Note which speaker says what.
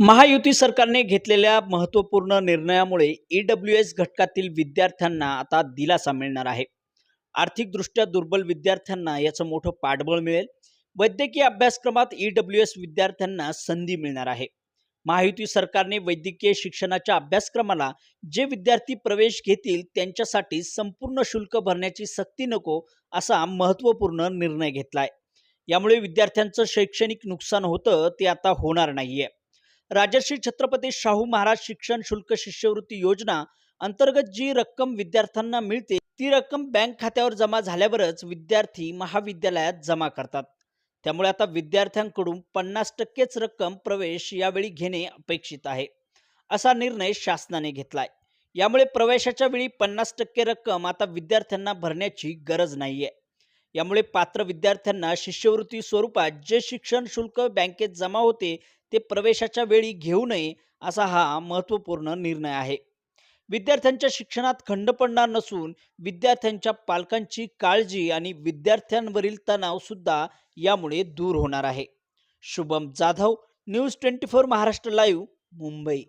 Speaker 1: महायुती सरकारने घेतलेल्या महत्त्वपूर्ण निर्णयामुळे ई डब्ल्यू एस घटकातील विद्यार्थ्यांना आता दिलासा मिळणार आहे. आर्थिकदृष्ट्या दुर्बल विद्यार्थ्यांना याचं मोठं पाठबळ मिळेल. वैद्यकीय अभ्यासक्रमात ई डब्ल्यू एस विद्यार्थ्यांना संधी मिळणार आहे. महायुती सरकारने वैद्यकीय शिक्षणाच्या अभ्यासक्रमाला जे विद्यार्थी प्रवेश घेतील त्यांच्यासाठी संपूर्ण शुल्क भरण्याची सक्ती नको असा महत्त्वपूर्ण निर्णय घेतला आहे यामुळे विद्यार्थ्यांचं शैक्षणिक नुकसान होतं ते आता होणार नाहीये. राजर्षी छत्रपती शाहू महाराज शिक्षण शुल्क शिष्यवृत्ती योजना अंतर्गत जी रक्कम विद्यार्थ्यांना मिळते ती रक्कम बँक खात्यावर जमा झाल्यावरच विद्यार्थी महाविद्यालयात जमा करतात. त्यामुळे आता विद्यार्थ्यांकडून पन्नास टक्केच रक्कम प्रवेश यावेळी घेणे अपेक्षित आहे असा निर्णय शासनाने घेतलाय. यामुळे प्रवेशाच्या वेळी पन्नास टक्के रक्कम आता विद्यार्थ्यांना भरण्याची गरज नाहीये. यामुळे पात्र विद्यार्थ्यांना शिष्यवृत्ती स्वरूपात जे शिक्षण शुल्क बँकेत जमा होते ते प्रवेशाच्या वेळी घेऊ नये असा हा महत्त्वपूर्ण निर्णय आहे. विद्यार्थ्यांच्या शिक्षणात खंड पडणार नसून विद्यार्थ्यांच्या पालकांची काळजी आणि विद्यार्थ्यांवरील तणाव सुद्धा यामुळे दूर होणार आहे. Shubham Jadhav news twenty four Maharashtra live Mumbai.